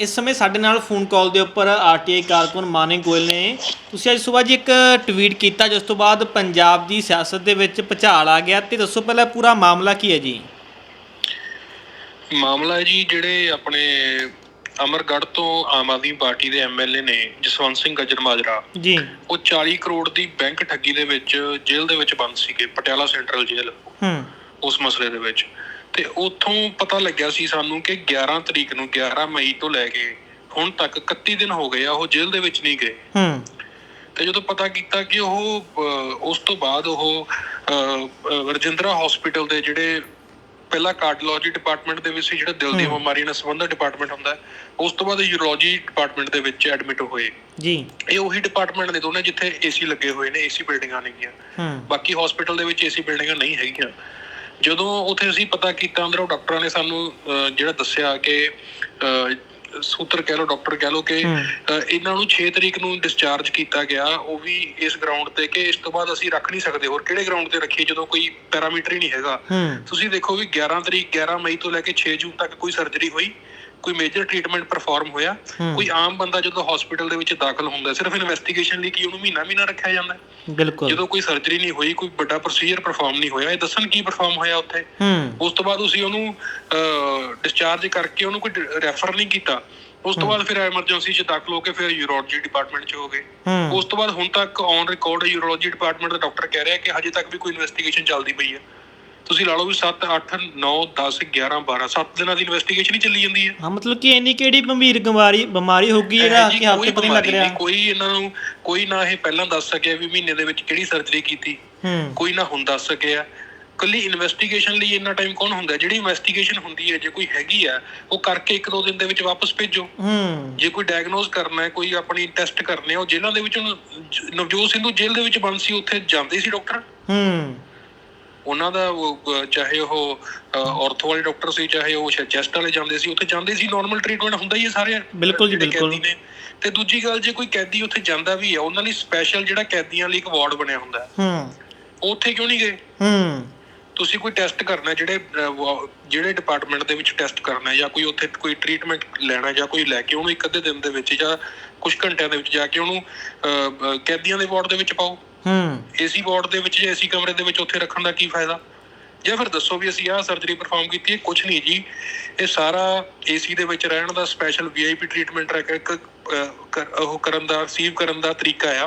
ਇਸ ਸਮੇਂ ਸਾਡੇ ਨਾਲ ਫੋਨ ਕਾਲ ਦੇ ਉੱਪਰ ਆਰਟੀਆਈ ਕਾਰਕੁਨ ਮਾਨਿਕ ਗੋਇਲ ਨੇ। ਤੁਸੀਂ ਅੱਜ ਸਵੇਰ ਜੀ ਇੱਕ ਟਵੀਟ ਕੀਤਾ ਜਿਸ ਤੋਂ ਬਾਅਦ ਪੰਜਾਬ ਦੀ ਸਿਆਸਤ ਦੇ ਵਿੱਚ ਭੁਚਾਲ ਆ ਗਿਆ। ਤੇ ਦੱਸੋ ਪਹਿਲਾਂ ਪੂਰਾ ਮਾਮਲਾ ਕੀ ਹੈ ਜੀ? ਮਾਮਲਾ ਜੀ ਜਿਹੜੇ ਆਪਣੇ ਅਮਰਗੜ੍ਹ ਤੋਂ ਆਮ ਆਦਮੀ ਪਾਰਟੀ ਦੇ ਐਮਐਲਏ ਨੇ ਜਸਵੰਤ ਸਿੰਘ ਗੱਜਰ ਮਾਜਰਾ ਜੀ। ਉਹ 40 ਕਰੋੜ ਦੀ ਬੈਂਕ ਠੱਗੀ ਦੇ ਵਿੱਚ ਜੇਲ੍ਹ ਦੇ ਵਿੱਚ ਬੰਦ ਸੀਗੇ ਪਟਿਆਲਾ ਸੈਂਟਰਲ ਜੇਲ੍ਹ। ਹੂੰ। ਉਸ ਮਸਲੇ ਦੇ ਵਿੱਚ। ਤੇ ਉੱਥੋਂ ਪਤਾ ਲੱਗਿਆ ਸੀ ਸਾਨੂੰ ਕਿ 11 ਤਰੀਕ ਨੂੰ 11 ਮਈ ਤੋਂ ਲੈ ਕੇ ਹੁਣ ਤੱਕ 31 ਦਿਨ ਹੋ ਗਏ ਆ ਉਹ ਜੇਲ੍ਹ ਦੇ ਵਿੱਚ ਨਹੀਂ ਗਏ। ਹੂੰ। ਤੇ ਜਦੋਂ ਪਤਾ ਕੀਤਾ ਕਿ ਉਹ ਉਸ ਤੋਂ ਬਾਅਦ ਉਹ ਰਜਿੰਦਰਾ ਹਸਪੀਟਲ ਦੇ ਜਿਹੜੇ ਪਹਿਲਾਂ ਕਾਰਡੀਓਲੋਜੀ ਡਿਪਾਰਟਮੈਂਟ ਦੇ ਵਿੱਚ ਸੀ ਜਿਹੜਾ ਦਿਲ ਦੀਆਂ ਹਮ। ਬਿਮਾਰੀਆਂ ਨਾਲ ਸੰਬੰਧਿਤ ਡਿਪਾਰਟਮੈਂਟ ਹੁੰਦਾ ਉਸ ਤੋਂ ਬਾਅਦ ਯੂਰੋਲੋਜੀ ਡਿਪਾਰਟਮੈਂਟ ਦੇ ਵਿੱਚ ਐਡਮਿਟ ਹੋਏ। ਜੀ। ਇਹ ਉਹੀ ਡਿਪਾਰਟਮੈਂਟ ਨੇ ਦੋਨੇ ਜਿੱਥੇ ਏਸੀ ਲੱਗੇ ਹੋਏ ਨੇ ਏਸੀ ਬਿਲਡਿੰਗਾਂ ਨੇਗੀਆਂ ਬਾਕੀ ਹਸਪੀਟਲ ਦੇ ਵਿੱਚ ਏਸੀ ਬਿਲਡਿੰਗਾਂ ਨਹੀਂ ਹੈਗੀਆਂ। ਜਦੋਂ ਉੱਥੇ ਅਸੀਂ ਪਤਾ ਕੀਤਾ ਅੰਦਰੋਂ ਡਾਕਟਰਾਂ ਨੇ ਸਾਨੂੰ ਜਿਹੜਾ ਦੱਸਿਆ ਕਿ ਸੂਤਰ ਕਹਿ ਲਓ ਡਾਕਟਰ ਕਹਿ ਲਓ ਕਿ ਇਹਨਾਂ ਨੂੰ 6 ਤਰੀਕ ਨੂੰ ਡਿਸਚਾਰਜ ਕੀਤਾ ਗਿਆ। ਉਹ ਵੀ ਇਸ ਗਰਾਊਂਡ ਤੇ ਕਿ ਇਸ ਤੋਂ ਬਾਅਦ ਅਸੀਂ ਰੱਖ ਨਹੀਂ ਸਕਦੇ। ਹੋਰ ਕਿਹੜੇ ਗਰਾਊਂਡ ਤੇ ਰੱਖੀਏ ਜਦੋਂ ਕੋਈ ਪੈਰਾਮੀਟਰ ਹੀ ਨਹੀਂ ਹੈਗਾ? ਤੁਸੀਂ ਦੇਖੋ ਵੀ 11 ਤਰੀਕ 11 ਮਈ ਤੋਂ ਲੈ ਕੇ 6 ਜੂਨ ਤੱਕ ਕੋਈ ਸਰਜਰੀ ਹੋਈ। ਕੋਈ ਮੇਜਰ ਟ੍ਰੀਟਮੈਂਟ ਪਰਫਾਰਮ ਹੋਇਆ। ਕੋਈ ਆਮ ਬੰਦਾ ਜਦੋਂ ਹਸਪੀਟਲ ਦੇ ਵਿੱਚ ਦਾਖਲ ਹੁੰਦਾ ਸਿਰਫ ਇਨਵੈਸਟੀਗੇਸ਼ਨ ਲਈ ਕੀ ਉਹਨੂੰ ਮਹੀਨਾ ਮਹੀਨਾ ਰੱਖਿਆ ਜਾਂਦਾ? ਬਿਲਕੁਲ। ਜਦੋਂ ਕੋਈ ਸਰਜਰੀ ਨਹੀਂ ਹੋਈ ਕੋਈ ਵੱਡਾ ਪ੍ਰੋਸੀਜਰ ਪਰਫਾਰਮ ਨਹੀਂ ਹੋਇਆ ਇਹ ਦੱਸਣ ਕੀ ਪਰਫਾਰਮ ਹੋਇਆ ਉੱਥੇ? ਉਸ ਤੋਂ ਬਾਅਦ ਤੁਸੀਂ ਉਹਨੂੰ ਡਿਸਚਾਰਜ ਕਰਕੇ ਉਹਨੂੰ ਕੋਈ ਰੈਫਰ ਨਹੀਂ ਕੀਤਾ ਉਸ ਤੋਂ ਬਾਅਦ ਫਿਰ ਐਮਰਜੈਂਸੀ 'ਚ ਦਾਖਲ ਹੋ ਕੇ ਫਿਰ ਯੂਰੋਲੋਜੀ ਡਿਪਾਰਟਮੈਂਟ 'ਚ ਹੋ ਗਏ। ਉਸ ਤੋਂ ਬਾਅਦ ਹੁਣ ਤੱਕ ਔਨ ਰਿਕਾਰਡ ਯੂਰੋਲੋਜੀ ਡਿਪਾਰਟਮੈਂਟ ਦਾ ਡਾਕਟਰ ਕਹਿ ਰਿਹਾ ਕਿ ਹਜੇ ਤੱਕ ਵੀ ਕੋਈ ਇਨਵੈਸਟੀਗੇਸ਼ਨ ਚੱਲਦੀ ਪਈ ਹੈ। ਤੁਸੀਂ ਲਾ ਲਓ ਵੀ 7 8 9 10 11 12 7 ਦਿਨਾਂ ਦੀ ਇਨਵੈਸਟੀਗੇਸ਼ਨ ਹੀ ਚੱਲੀ ਜਾਂਦੀ ਹੈ। ਹਾਂ ਮਤਲਬ ਕਿ ਇੰਨੀ ਕਿਹੜੀ ਗੰਭੀਰ ਬਿਮਾਰੀ ਬਿਮਾਰੀ ਹੋ ਗਈ ਜਿਹੜਾ ਕਿ ਹੱਥ ਪਤਾ ਨਹੀਂ ਲੱਗ ਰਿਹਾ? ਕੋਈ ਇਹਨਾਂ ਨੂੰ ਕੋਈ ਨਾ ਇਹ ਪਹਿਲਾਂ ਦੱਸ ਸਕਿਆ ਵੀ ਮਹੀਨੇ ਦੇ ਵਿੱਚ ਕਿਹੜੀ ਸਰਜਰੀ ਕੀਤੀ। ਹੂੰ। ਕੋਈ ਨਾ ਹੁਣ ਦੱਸ ਸਕਿਆ। ਕੱਲੀ ਇਨਵੈਸਟੀਗੇਸ਼ਨ ਲਈ ਇੰਨਾ ਟਾਈਮ ਕੌਣ ਹੁੰਦਾ? ਜਿਹੜੀ ਇਨਵੈਸਟੀਗੇਸ਼ਨ ਹੁੰਦੀ ਹੈ ਜੇ ਕੋਈ ਹੈਗੀ ਆ ਉਹ ਕਰਕੇ ਇੱਕ ਦੋ ਦਿਨ ਦੇ ਵਿੱਚ ਵਾਪਸ ਭੇਜੋ। ਹੂੰ। ਜੇ ਕੋਈ ਡਾਇਗਨੋਸ ਕਰਨਾ ਹੈ ਕੋਈ ਆਪਣੀ ਟੈਸਟ ਕਰਨੇ ਆ ਉਹ ਜੇਲ੍ਹਾਂ ਦੇ ਵਿੱਚ ਨਵਜੋਤ ਸਿੰਘੂ ਜੇਲ੍ਹ ਦੇ ਵਿੱਚ ਬੰਦ ਸੀ ਉੱਥੇ ਜਾਂਦੇ ਸੀ ਡਾਕਟਰ ਹੂੰ। ਉਹਨਾਂ ਦਾ ਚਾਹੇ ਉਹ ਆਰਥੋ ਵਾਲੇ ਡਾਕਟਰ ਸੀ ਚਾਹੇ ਉਹ ਚੈਸਟ ਵਾਲੇ ਜਾਂਦੇ ਸੀ ਉੱਥੇ ਜਾਂਦੇ ਸੀ ਨਾਰਮਲ ਟ੍ਰੀਟਮੈਂਟ ਹੁੰਦਾ ਹੀ ਹੈ ਸਾਰੇ ਬਿਲਕੁਲ ਜੀ, ਬਿਲਕੁਲ। ਤੇ ਦੂਜੀ ਗੱਲ ਜੇ ਕੋਈ ਕੈਦੀ ਉੱਥੇ ਜਾਂਦਾ ਵੀ ਹੈ ਉਹਨਾਂ ਲਈ ਸਪੈਸ਼ਲ ਜਿਹੜਾ ਕੈਦੀਆਂ ਲਈ ਇੱਕ ਵਾਰਡ ਬਣਿਆ ਹੁੰਦਾ ਹੈ। ਉੱਥੇ ਕਿਉਂ ਨਹੀਂ ਗਏ? ਹੂੰ। ਤੁਸੀਂ ਕੋਈ ਟੈਸਟ ਕਰਨਾ ਜਿਹੜੇ ਜਿਹੜੇ ਡਿਪਾਰਟਮੈਂਟ ਦੇ ਵਿੱਚ ਟੈਸਟ ਕਰਨਾ ਜਾਂ ਕੋਈ ਉੱਥੇ ਕੋਈ ਟ੍ਰੀਟਮੈਂਟ ਲੈਣਾ ਜਾਂ ਕੋਈ ਲੈ ਕੇ ਉਹਨੂੰ ਇੱਕ ਅੱਧੇ ਦਿਨ ਦੇ ਵਿੱਚ ਜਾਂ ਕੁਝ ਘੰਟਿਆਂ ਦੇ ਵਿੱਚ ਜਾ ਕੇ ਉਹਨੂੰ ਕੈਦੀਆਂ ਦੇ ਵਾਰਡ ਦੇ ਵਿੱਚ ਪਾਓ। ਹੂੰ। ਏਸੀ ਵਾਰਡ ਦੇ ਵਿੱਚ ਜਾਂ ਏਸੀ ਕਮਰੇ ਦੇ ਵਿੱਚ ਉੱਥੇ ਰੱਖਣ ਦਾ ਕੀ ਫਾਇਦਾ? ਜਾਂ ਫਿਰ ਦੱਸੋ ਵੀ ਅਸੀਂ ਆਹ ਸਰਜਰੀ ਪਰਫਾਰਮ ਕੀਤੀ ਹੈ ਕੁਝ ਨਹੀਂ ਜੀ। ਇਹ ਸਾਰਾ ਏਸੀ ਦੇ ਵਿੱਚ ਰਹਿਣ ਦਾ ਸਪੈਸ਼ਲ ਵੀਆਈਪੀ ਟ੍ਰੀਟਮੈਂਟ ਰੱਖ ਇੱਕ ਅਹ, ਉਹ ਕਰਨ ਦਾ ਰਿਸੀਵ ਕਰਨ ਦਾ ਤਰੀਕਾ ਆ।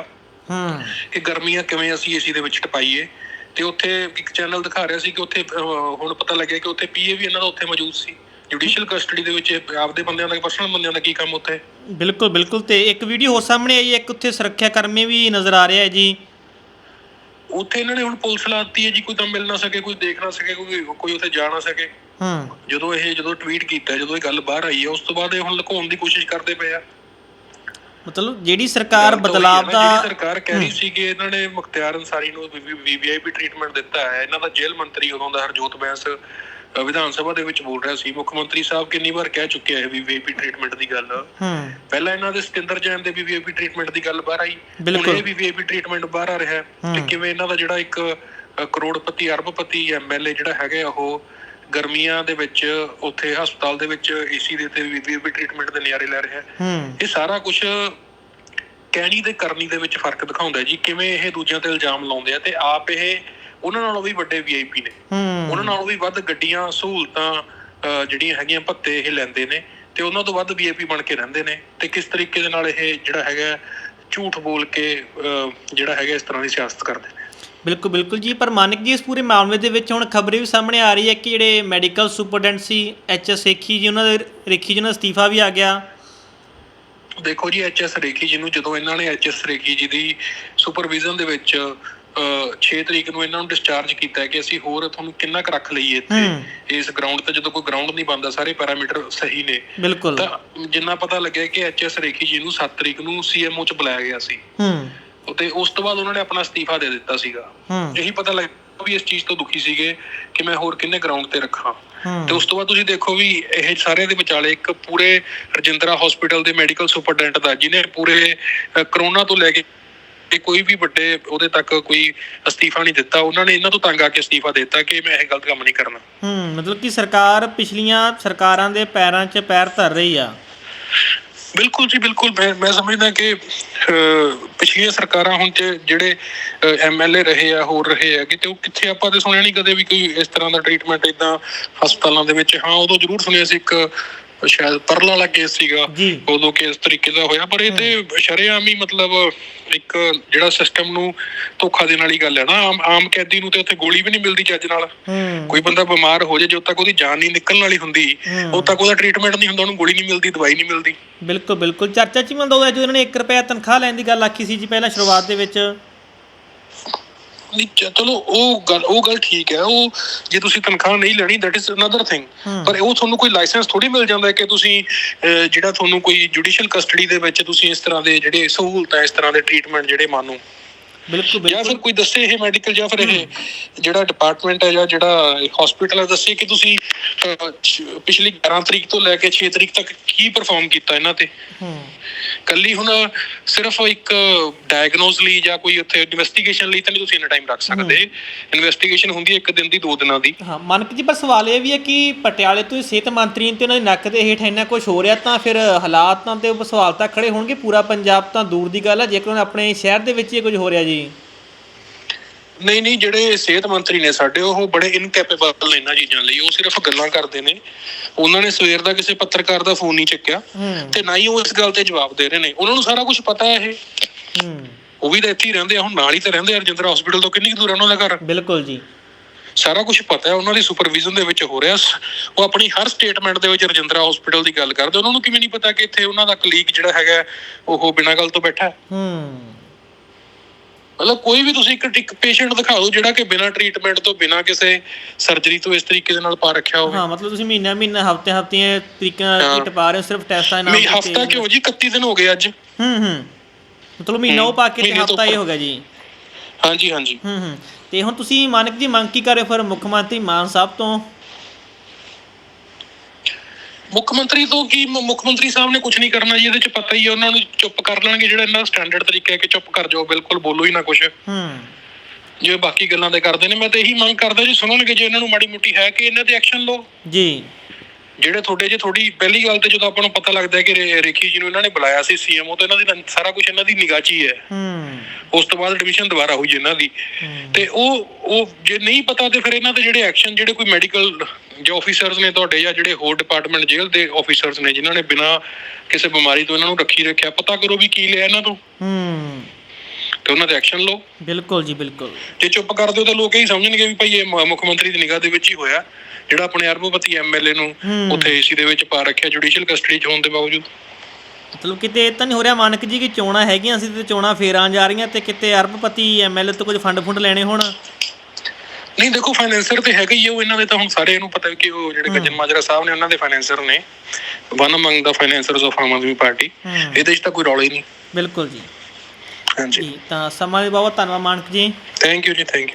ਹੂੰ। ਕਿ ਗਰਮੀਆਂ ਕਿਵੇਂ ਅਸੀਂ ਏਸੀ ਦੇ ਵਿੱਚ ਟਪਾਈਏ। ਤੇ ਉੱਥੇ ਇੱਕ ਚੈਨਲ ਦਿਖਾ ਰਿਹਾ ਸੀ ਕਿ ਉੱਥੇ ਅਹ, ਹੁਣ ਪਤਾ ਲੱਗਿਆ ਕਿ ਉੱਥੇ ਪੀਏ ਵੀ ਇਹਨਾਂ ਦਾ ਉੱਥੇ ਮੌਜੂਦ ਸੀ। ਜੁਡੀਸ਼ੀਅਲ ਕਸਟਡੀ ਦੇ ਵਿੱਚ ਇਹ ਆਪਦੇ ਬੰਦਿਆਂ ਦਾ ਪਰਸਨਲ ਬੰਦਿਆਂ ਦਾ ਕੀ ਕੰਮ ਉੱਥੇ? ਬਿਲਕੁਲ ਬਿਲਕੁਲ। ਤੇ ਇੱਕ ਵੀਡੀਓ ਹੋਰ ਸਾਹਮਣੇ ਆਈ ਹੈ ਇੱਕ ਉੱਥੇ ਸੁਰੱਖਿਆ ਕਰਮੀ ਵੀ ਨਜ਼ਰ ਆ ਰਿਹਾ ਹੈ ਜੀ। ਉੱਥੇ ਇਹਨਾਂ ਨੇ ਹੁਣ ਪੁਲਿਸ ਲਾਤੀ ਹੈ ਜੀ ਕੋਈ ਤਾਂ ਮਿਲ ਨਾ ਸਕੇ ਕੋਈ ਦੇਖ ਨਾ ਸਕੇ ਕੋਈ ਕੋਈ ਉੱਥੇ ਜਾ ਨਾ ਸਕੇ। ਹੂੰ। ਜਦੋਂ ਇਹ ਜਦੋਂ ਟਵੀਟ ਕੀਤਾ ਜਦੋਂ ਇਹ ਗੱਲ ਬਾਹਰ ਆਈ ਹੈ ਉਸ ਤੋਂ ਬਾਅਦ ਇਹ ਹੁਣ ਲੁਕਾਉਣ ਦੀ ਕੋਸ਼ਿਸ਼ ਕਰਦੇ ਪਏ ਆ। ਮਤਲਬ ਜਿਹੜੀ ਸਰਕਾਰ ਬਦਲਾਵ ਦਾ ਜਿਹੜੀ ਸਰਕਾਰ ਕਹਿ ਰਹੀ ਸੀ ਕਿ ਇਹਨਾਂ ਨੇ ਮੁਖਤਿਆਰ ਅਨਸਾਰੀ ਨੂੰ ਵੀਵੀਆਈਪੀ ਟ੍ਰੀਟਮੈਂਟ ਦਿੱਤਾ ਹੈ ਇਹਨਾਂ ਦਾ ਜੇਲ੍ਹ ਮੰਤਰੀ ਉਦੋਂ ਦਾ ਹਰਜੋਤ ਬੈਂਸ ਵਿਧਾਨ ਸਭਾ ਦੇ ਵਿੱਚ ਬੋਲ ਰਿਹਾ ਸੀ। ਮੁੱਖ ਮੰਤਰੀ ਸਾਹਿਬ ਕਿੰਨੀ ਵਾਰ ਕਹਿ ਚੁੱਕੇ ਹੈ ਵੀਵੀਆਈਪੀ ਟ੍ਰੀਟਮੈਂਟ ਦੀ ਗੱਲ। ਹੂੰ। ਪਹਿਲਾਂ ਇਹਨਾਂ ਦੇ ਸਤਿੰਦਰ ਜੈਨ ਦੇ ਵੀਵੀਆਈਪੀ ਟ੍ਰੀਟਮੈਂਟ ਦੀ ਗੱਲ ਬਾਹਰ ਆਈ। ਹੁਣ। ਇਹ ਵੀਵੀਆਈਪੀ ਟ੍ਰੀਟਮੈਂਟ ਬਾਹਰ ਆ ਰਿਹਾ ਤੇ। ਕਿਵੇਂ ਇਹਨਾਂ ਦਾ ਜਿਹੜਾ ਇੱਕ ਕਰੋੜਪਤੀ ਅਰਬਪਤੀ ਐਮਐਲਏ ਜਿਹੜਾ ਹੈਗਾ ਉਹ ਗਰਮੀਆਂ ਦੇ ਵਿੱਚ ਉੱਥੇ ਹਸਪਤਾਲ ਦੇ ਵਿੱਚ ਏਸੀ ਦੇ ਤੇ ਵੀਵੀਆਈਪੀ ਟ੍ਰੀਟਮੈਂਟ ਦੇ ਨਿਆਰੇ ਲੈ ਰਿਹਾ ਇਹ ਸਾਰਾ ਕੁਝ ਕਹਿਣੀ ਤੇ ਕਰਨੀ ਦੇ ਵਿੱਚ ਫ਼ਰਕ ਦਿਖਾਉਂਦਾ ਜੀ। ਕਿਵੇਂ ਇਹ ਦੂਜਿਆਂ ਤੇ ਇਲਜ਼ਾਮ ਲਾਉਂਦੇ ਆ ਤੇ ਆਪ ਇਹ ਉਹਨਾਂ ਨਾਲੋਂ ਵੀ ਵੱਡੇ ਵੀਆਈਪੀ ਨੇ। ਉਹਨਾਂ ਨਾਲੋਂ ਵੀ ਵੱਧ ਗੱਡੀਆਂ ਸਹੂਲਤਾਂ ਜਿਹੜੀਆਂ ਹੈਗੀਆਂ ਭੱਤੇ ਇਹ ਲੈਂਦੇ ਨੇ ਤੇ ਉਹਨਾਂ ਤੋਂ ਵੱਧ ਵੀਆਈਪੀ ਬਣ ਕੇ ਰਹਿੰਦੇ ਨੇ। ਤੇ ਕਿਸ ਤਰੀਕੇ ਦੇ ਨਾਲ ਇਹ ਜਿਹੜਾ ਹੈਗਾ ਝੂਠ ਬੋਲ ਕੇ ਜਿਹੜਾ ਹੈਗਾ ਇਸ ਤਰ੍ਹਾਂ ਦੀ ਸਿਆਸਤ ਕਰਦੇ ਨੇ। ਬਿਲਕੁਲ ਬਿਲਕੁਲ ਜੀ। ਪਰ ਮਾਨਕ ਜੀ ਇਸ ਪੂਰੇ ਮਾਮਲੇ ਦੇ ਵਿੱਚ ਹੁਣ ਖਬਰ ਵੀ ਸਾਹਮਣੇ ਆ ਰਹੀ ਹੈ ਕਿ ਜਿਹੜੇ medical superintendent C H S Rekhi ji ਉਹਨਾਂ ਦੇ ਰੇਖੀ ਜੀ ਦਾ ਅਸਤੀਫਾ ਵੀ ਆ ਗਿਆ। ਦੇਖੋ ਜੀ ਐਚਐਸ ਰੇਖੀ ਜੀ ਨੂੰ ਜਦੋਂ ਇਹਨਾਂ ਨੇ ਐਚਐਸ ਰੇਖੀ ਜੀ ਦੀ ਸੁਪਰਵਿਜ਼ਨ ਦੇ ਵਿੱਚ 6 ਤਰੀਕ ਨੂੰ ਇਹਨਾਂ ਨੂੰ ਡਿਸਚਾਰਜ ਕੀਤਾ ਕਿ ਅਸੀਂ ਹੋਰ ਤੁਹਾਨੂੰ ਕਿੰਨਾ ਕੁ ਰੱਖ ਲਈਏ ਇੱਥੇ। ਇਸ ਗਰਾਊਂਡ ਤੇ ਜਦੋਂ ਕੋਈ ਗਰਾਊਂਡ ਨਹੀਂ ਬਣਦਾ ਸਾਰੇ ਪੈਰਾਮੀਟਰ ਸਹੀ ਨੇ। ਬਿਲਕੁਲ। ਤਾਂ ਜਿੰਨਾ ਪਤਾ ਲੱਗਿਆ ਕਿ ਐਚਐਸ ਰੇਖੀ ਜੀ ਨੂੰ 7 ਤਰੀਕ ਨੂੰ ਸੀਐਮਓ ਚ ਬੁਲਾਇਆ ਗਿਆ ਸੀ। ਹੂੰ। ਤੇ ਉਸ ਤੋਂ ਬਾਅਦ ਉਹਨਾਂ ਨੇ ਆਪਣਾ ਅਸਤੀਫਾ ਦੇ ਦਿੱਤਾ ਸੀਗਾ। ਇਹੀ ਪਤਾ ਲੱਗਾ ਵੀ ਇਸ ਚੀਜ਼ ਤੋਂ ਦੁਖੀ ਸੀਗੇ ਕਿ ਮੈਂ ਹੋਰ ਕਿੰਨੇ ਗਰਾਊਂਡ ਤੇ ਰੱਖਾਂ। ਤੇ ਉਸ ਤੋਂ ਬਾਅਦ ਤੁਸੀਂ ਦੇਖੋ ਵੀ ਇਹ ਸਾਰਿਆਂ ਦੇ ਵਿਚਾਲੇ ਇੱਕ ਪੂਰੇ ਰਜਿੰਦਰਾ ਹਸਪੀਟਲ ਦੇ ਮੈਡੀਕਲ ਸੁਪਰਡੈਂਟ ਦਾ ਜਿਹਨੇ ਪੂਰੇ ਕਰੋਨਾ ਤੋਂ ਲੈ ਕੇ ਤੇ ਕੋਈ ਵੀ ਵੱਡੇ ਉਹਦੇ ਤੱਕ ਕੋਈ ਅਸਤੀਫਾ ਨਹੀਂ ਦਿੱਤਾ ਉਹਨਾਂ ਨੇ ਇਹਨਾਂ ਤੋਂ ਤੰਗ ਆ ਕੇ ਅਸਤੀਫਾ ਦਿੱਤਾ ਕਿ ਮੈਂ ਇਹ ਗਲਤ ਕੰਮ ਨਹੀਂ ਕਰਨਾ। ਹੂੰ ਮਤਲਬ ਕਿ ਸਰਕਾਰ ਪਿਛਲੀਆਂ ਸਰਕਾਰਾਂ ਦੇ ਪੈਰਾਂ 'ਚ ਪੈਰ ਧਰ ਰਹੀ ਆ। ਬਿਲਕੁਲ ਜੀ ਬਿਲਕੁਲ। ਮੈਂ ਮੈਂ ਸਮਝਦਾ ਕਿ ਪਿਛਲੀਆਂ ਸਰਕਾਰਾਂ ਹੁਣ ਤੇ ਜਿਹੜੇ ਐਮਐਲਏ ਰਹੇ ਆ ਹੋਰ ਰਹੇ ਆ ਕਿਤੇ ਉਹ ਕਿੱਥੇ ਆਪਾਂ ਤੇ ਸੁਣਿਆ ਨਹੀਂ ਕਦੇ ਵੀ ਕੋਈ ਇਸ ਤਰ੍ਹਾਂ ਦਾ ਟ੍ਰੀਟਮੈਂਟ ਇਦਾਂ ਹਸਪਤਾਲਾਂ ਦੇ ਵਿੱਚ। ਹਾਂ ਉਦੋਂ ਜ਼ਰੂਰ ਸੁਣਿਆ ਸੀ ਇੱਕ ਸ਼ਾਇਦ ਪਰਲਾ ਵਾਲਾ ਕੇਸ ਸੀਗਾ ਜੀ। ਉਦੋਂ ਕਿਸ ਤਰੀਕੇ ਦਾ ਹੋਇਆ ਪਰ ਇਹ ਤੇ ਸ਼ਰੇਆਮ ਹੀ ਮਤਲਬ ਇੱਕ ਜਿਹੜਾ ਸਿਸਟਮ ਨੂੰ ਧੋਖਾ ਦੇਣ ਵਾਲੀ ਗੱਲ ਹੈ ਨਾ ਆਮ ਆਮ ਕੈਦੀ ਨੂੰ ਤੇ ਉੱਥੇ ਗੋਲੀ ਵੀ ਨਹੀਂ ਮਿਲਦੀ ਚੱਜ ਨਾਲ। ਹੂੰ। ਕੋਈ ਬੰਦਾ ਬਿਮਾਰ ਹੋ ਜਾਏ ਜਦੋਂ ਤੱਕ ਉਹਦੀ ਜਾਨ ਨਹੀਂ ਨਿਕਲਣ ਵਾਲੀ ਹੁੰਦੀ ਹਮ। ਉਦੋਂ ਤੱਕ ਉਹਦਾ ਟ੍ਰੀਟਮੈਂਟ ਨਹੀਂ ਹੁੰਦਾ ਉਹਨੂੰ ਗੋਲੀ ਨਹੀਂ ਮਿਲਦੀ ਦਵਾਈ ਨਹੀਂ ਮਿਲਦੀ। ਬਿਲਕੁਲ ਬਿਲਕੁਲ। ਚਰਚਾ ਚ ਮੈਂ ਦੋ ਜੋ ਇਹਨਾਂ ਨੇ 1 ਰੁਪਿਆ ਤਨਖਾਹ ਲੈਣ ਦੀ ਗੱਲ ਆਖੀ ਸੀ ਜੀ ਪਹਿਲਾਂ ਸ਼ੁਰੂਆਤ ਦੇ ਵਿੱਚ। ਨਹੀਂ ਚ- ਚਲੋ ਉਹ ਗੱਲ ਉਹ ਗੱਲ ਠੀਕ ਹੈ। ਉਹ ਜੇ ਤੁਸੀਂ ਤਨਖਾਹ ਨਹੀਂ ਲੈਣੀ ਦੈਟ ਇਜ਼ ਅਨਦਰ ਥਿੰਗ। ਪਰ ਉਹ ਤੁਹਾਨੂੰ ਕੋਈ ਲਾਇਸੈਂਸ ਥੋੜੀ ਮਿਲ ਜਾਂਦਾ ਹੈ ਕਿ ਤੁਸੀਂ ਅਹ, ਜਿਹੜਾ ਤੁਹਾਨੂੰ ਕੋਈ ਜੁਡੀਸ਼ੀਅਲ ਕਸਟਡੀ ਦੇ ਵਿੱਚ ਤੁਸੀਂ ਇਸ ਤਰ੍ਹਾਂ ਦੇ ਜਿਹੜੇ ਸਹੂਲਤਾਂ ਇਸ ਤਰ੍ਹਾਂ ਦੇ ਟ੍ਰੀਟਮੈਂਟ ਜਿਹੜੇ ਮਾਨੋ। ਬਿਲਕੁਲ ਜਾਂ ਫਿਰ ਬਿਲਕੁਲ। ਕੋਈ ਦੱਸੇ ਇਹ ਮੈਡੀਕਲ ਜਾਂ ਫਿਰ ਇਹ ਜਿਹੜਾ ਡਿਪਾਰਟਮੈਂਟ ਹੈ ਜਾਂ ਜਿਹੜਾ ਹਸਪੀਟਲ ਹੈ ਦੱਸੇ ਕਿ ਤੁਸੀਂ ਪਿਛਲੀ 11 ਤਰੀਕ ਤੋਂ ਲੈ ਕੇ 6 ਤਰੀਕ ਤੱਕ ਕੀ ਪਰਫਾਰਮ ਕੀਤਾ ਇਹਨਾਂ ਤੇ? ਹੂੰ। ਕੱਲੀ ਹੁਣ ਸਿਰਫ ਇੱਕ ਡਾਇਗਨੋਸ ਲਈ ਜਾਂ ਕੋਈ ਉੱਥੇ ਇਨਵੈਸਟੀਗੇਸ਼ਨ ਲਈ ਤਾਂ ਨਹੀਂ ਤੁਸੀਂ ਇੰਨਾ ਟਾਈਮ ਰੱਖ ਸਕਦੇ। ਇਨਵੈਸਟੀਗੇਸ਼ਨ ਹੁੰਦੀ ਹੈ ਇੱਕ ਦਿਨ ਦੀ ਦੋ ਦਿਨਾਂ ਦੀ। ਹਾਂ ਮਨਕ ਜੀ ਪਰ ਸਵਾਲ ਇਹ ਵੀ ਹੈ ਕਿ ਪਟਿਆਲੇ ਤੋਂ ਸਿਹਤ ਮੰਤਰੀ ਤੇ ਉਹਨਾਂ ਦੇ ਨੱਕ ਦੇ ਹੇਠ ਇੰਨਾ ਕੁਝ ਹੋ ਰਿਹਾ ਤਾਂ ਫਿਰ ਹਾਲਾਤਾਂ ਤੇ ਸਵਾਲ ਤਾਂ ਖੜੇ ਹੋਣਗੇ। ਪੂਰਾ ਪੰਜਾਬ ਤਾਂ ਦੂਰ ਦੀ ਗੱਲ ਹੈ ਜੇਕਰ ਉਹਨਾਂ ਆਪਣੇ ਸ਼ਹਿਰ ਦੇ ਵਿੱਚ ਹੀ ਇਹ ਕੁਝ ਹੋ ਰਿਹਾ ਜੀ। ਨਹੀਂ ਨਹੀਂ ਜਿਹੜੇ ਸਿਹਤ ਮੰਤਰੀ ਨੇ ਸਾਡੇ ਉਹ ਬੜੇ ਇਨਕੈਪੇਬਲ ਨੇ ਇਹਨਾਂ ਚੀਜ਼ਾਂ ਲਈ। ਉਹ ਸਿਰਫ ਗੱਲਾਂ ਕਰਦੇ ਨੇ। ਉਹਨਾਂ ਨੇ ਸਵੇਰ ਦਾ ਕਿਸੇ ਪੱਤਰਕਾਰ ਦਾ ਫੋਨ ਨਹੀਂ ਚੱਕਿਆ। ਤੇ ਨਾ ਹੀ ਉਹ ਇਸ ਗੱਲ ਤੇ ਜਵਾਬ ਦੇ ਰਹੇ ਨੇ। ਉਹਨਾਂ ਨੂੰ ਸਾਰਾ ਕੁਝ ਪਤਾ ਹੈ ਇਹ। ਹੂੰ। ਉਹ ਵੀ ਤਾਂ ਇੱਥੇ ਹੀ ਰਹਿੰਦੇ ਆ। ਹੁਣ ਨਾਲ ਹੀ ਤਾਂ ਰਹਿੰਦੇ ਆ ਰਜਿੰਦਰਾ ਹਸਪੀਟਲ ਤੋਂ ਕਿੰਨੀ ਕੁ ਦੂਰ ਹੈ ਉਹਨਾਂ ਦਾ ਘਰ? ਬਿਲਕੁਲ ਜੀ। ਸਾਰਾ ਕੁਝ ਪਤਾ ਹੈ। ਉਹਨਾਂ ਦੀ ਸੁਪਰਵਿਜ਼ਨ ਦੇ ਵਿੱਚ ਹੋ ਰਿਹਾ। ਉਹ ਆਪਣੀ ਹਰ ਸਟੇਟਮੈਂਟ ਦੇ ਵਿੱਚ ਰਜਿੰਦਰਾ ਹਸਪੀਟਲ ਦੀ ਗੱਲ ਕਰਦੇ। ਉਹਨਾਂ ਨੂੰ ਕਿਵੇਂ ਨਹੀਂ ਪਤਾ ਕਿ ਇੱਥੇ ਉਹਨਾਂ ਦਾ ਕਲੀਗ ਜਿਹੜਾ ਹੈਗਾ ਉਹ ਬਿਨਾਂ ਗੱਲ ਤੋਂ ਬੈਠਾ ਹੈ? ਹੂੰ। ਮਤਲਬ ਕੋਈ ਵੀ ਤੁਸੀਂ ਇੱਕ ਇੱਕ ਪੇਸ਼ੈਂਟ ਦਿਖਾ ਦਿਓ ਜਿਹੜਾ ਕਿ ਬਿਨਾਂ ਟ੍ਰੀਟਮੈਂਟ ਤੋਂ ਬਿਨਾਂ ਕਿਸੇ ਸਰਜਰੀ ਤੋਂ ਇਸ ਤਰੀਕੇ ਦੇ ਨਾਲ ਪਾ ਰੱਖਿਆ ਹੋਵੇ। ਹਾਂ ਮਤਲਬ ਤੁਸੀਂ ਮਹੀਨਾ ਮਹੀਨਾ ਹਫ਼ਤੇ ਹਫ਼ਤੇ ਤਰੀਕੇ ਨਾਲ ਹਾਂ। ਕਿਟ ਪਾ ਰਹੇ ਹੋ ਸਿਰਫ ਟੈਸਟਾਂ ਨਾਮ ਨਹੀਂ ਹਫਤਾ ਕਿਉਂ ਜੀ? 31 ਦਿਨ ਹੋ ਗਏ ਅੱਜ। ਹੂੰ ਹੂੰ। ਮਤਲਬ ਮਹੀਨਾ ਉਹ ਪਾ ਕੇ ਤੇ ਹਫਤਾ ਇਹ ਉੱਪਰ। ਹੋ ਗਿਆ ਜੀ। ਹਾਂਜੀ ਹਾਂਜੀ। ਹੂੰ ਹੂੰ। ਤੇ ਹੁਣ ਤੁਸੀਂ ਮਾਨਕ ਜੀ ਮੰਗ ਕੀ ਕਰ ਰਹੇ ਹੋ ਫਿਰ ਮੁੱਖ ਮੰਤਰੀ ਮਾਨ ਸਾਹਿਬ ਤੋਂ? ਮੁੱਖ ਮੰਤਰੀ ਤੋਂ ਕੀ ਮੁੱਖ ਮੰਤਰੀ ਸਾਹਿਬ ਨੇ ਕੁਝ ਨਹੀਂ ਕਰਨਾ ਜੀ ਇਹਦੇ ਚ ਪਤਾ ਹੀ ਹੈ ਉਹਨਾਂ ਨੂੰ ਚੁੱਪ ਕਰ ਲੈਣਗੇ ਜਿਹੜਾ ਇਹਨਾਂ ਦਾ ਸਟੈਂਡਰਡ ਤਰੀਕਾ ਹੈ ਕਿ ਚੁੱਪ ਕਰ ਜਾਓ ਬਿਲਕੁਲ ਬੋਲੋ ਹੀ ਨਾ ਕੁਝ ਹੂੰ। ਜਿਵੇਂ ਬਾਕੀ ਗੱਲਾਂ ਦੇ ਕਰਦੇ ਨੇ ਮੈਂ ਤਾਂ ਇਹੀ ਮੰਗ ਕਰਦਾ ਜੀ ਸੁਣਨਗੇ ਜੇ ਇਹਨਾਂ ਨੂੰ ਮਾੜੀ ਮੁੱਟੀ ਹੈ ਕਿ ਇਹਨਾਂ ਤੇ ਐਕਸ਼ਨ ਲਓ। ਜੀ। ਜਿਹੜੇ ਤੁਹਾਡੇ ਜੇ ਥੋੜੀ ਪਹਿਲੀ ਗੱਲ ਤੇ ਜਦੋਂ ਆਪਾਂ ਨੂੰ ਪਤਾ ਲੱਗਦਾ ਹੈ ਕਿ ਰੇਖੀ ਜੀ ਨੂੰ ਇਹਨਾਂ ਨੇ ਬੁਲਾਇਆ ਸੀ ਸੀਐਮਓ ਤੇ ਇਹਨਾਂ ਦੀ ਤਾਂ ਸਾਰਾ ਕੁਝ ਇਹਨਾਂ ਦੀ ਨਿਗਾਹ 'ਚ ਹੀ ਹੈ। ਹੂੰ। ਉਸ ਤੋਂ ਬਾਅਦ ਐਡਮਿਸ਼ਨ ਦੁਬਾਰਾ ਹੋਈ ਇਹਨਾਂ ਦੀ। ਤੇ ਉਹ ਉਹ ਜੇ ਨਹੀਂ ਪਤਾ ਤੇ ਫਿਰ ਇਹਨਾਂ ਦੇ ਜਿਹੜੇ ਐਕਸ਼ਨ ਜਿਹੜੇ ਕੋਈ ਮੈਡੀਕਲ ਜੋ ਆਫੀਸਰਸ ਨੇ ਤੁਹਾਡੇ ਜਾਂ ਜਿਹੜੇ ਹੋਰ ਡਿਪਾਰਟਮੈਂਟ ਜੇਲ੍ਹ ਦੇ ਆਫੀਸਰਸ ਨੇ ਜਿਨ੍ਹਾਂ ਨੇ ਬਿਨਾਂ ਕਿਸੇ ਬਿਮਾਰੀ ਤੋਂ ਇਹਨਾਂ ਨੂੰ ਰੱਖੀ ਰੱਖਿਆ ਪਤਾ ਕਰੋ ਵੀ ਕੀ ਲਿਆ ਇਹਨਾਂ ਤੋਂ। ਹੂੰ। ਤੇ ਉਹਨਾਂ ਤੇ ਐਕਸ਼ਨ ਲਓ। ਬਿਲਕੁਲ ਜੀ ਬਿਲਕੁਲ। ਜੇ ਚੁੱਪ ਕਰ ਦਿਓ ਤਾਂ ਲੋਕ ਇਹੀ ਸਮਝਣਗੇ ਵੀ ਭਾਈ ਇਹ ਮ- ਮੁੱਖ ਮੰਤਰੀ ਦੀ ਨਿਗਾਹ ਦੇ ਵਿੱਚ ਹੀ ਹੋਇਆ। ਜਿਹੜਾ ਆਪਣੇ ਅਰਬਪਤੀ ਐਮਐਲਏ ਨੂੰ ਹੂੰ। ਉੱਥੇ ਏਸੀ ਦੇ ਵਿੱਚ ਪਾ ਰੱਖਿਆ ਜੁਡੀਸ਼ੀਅਲ ਕਸਟਡੀ 'ਚ ਹੋਣ ਦੇ ਬਾਵਜੂਦ। ਮਤਲਬ ਕਿਤੇ ਇਹ ਤਾਂ ਨਹੀਂ ਹੋ ਰਿਹਾ ਮਾਨਕ ਜੀ ਕਿ ਚੋਣਾਂ ਹੈਗੀਆਂ ਸੀ ਤੇ ਚੋਣਾਂ ਫੇਰ ਜਾ ਰਹੀਆਂ ਤੇ ਕਿਤੇ ਅਰਬਪਤੀ ਐਮਐਲਏ ਤੋਂ ਕੁਝ ਫੰਡ ਫੁੰਡ ਲੈਣੇ ਹੋਣ? ਨਹੀਂ ਦੇਖੋ ਫਾਈਨੈਂਸਰ ਤੇ ਹੈਗਾ ਹੀ ਆ, ਉਹ ਇਹਨਾਂ ਦੇ ਤਾਂ ਹੁਣ ਸਾਰੇ ਇਹਨੂੰ ਪਤਾ ਕਿ ਉਹ ਜਿਹੜੇ ਗੱਜਨ ਮਾਜਰਾ ਸਾਹਿਬ ਨੇ ਉਹਨਾਂ ਦੇ ਫਾਈਨੈਂਸਰ ਨੇ। One among the financers of Aam Aadmi Party. ਹੂੰ। ਇਹਦੇ 'ਚ ਤਾਂ ਕੋਈ ਰੌਲਾ ਹੀ ਨਹੀਂ। ਬਿਲਕੁਲ ਜੀ। ਹਾਂਜੀ। ਤਾਂ ਸਮਾਂ ਦੇ ਬਾਬਤ ਧੰਨਵਾਦ Manak ji. Thank you ji thank you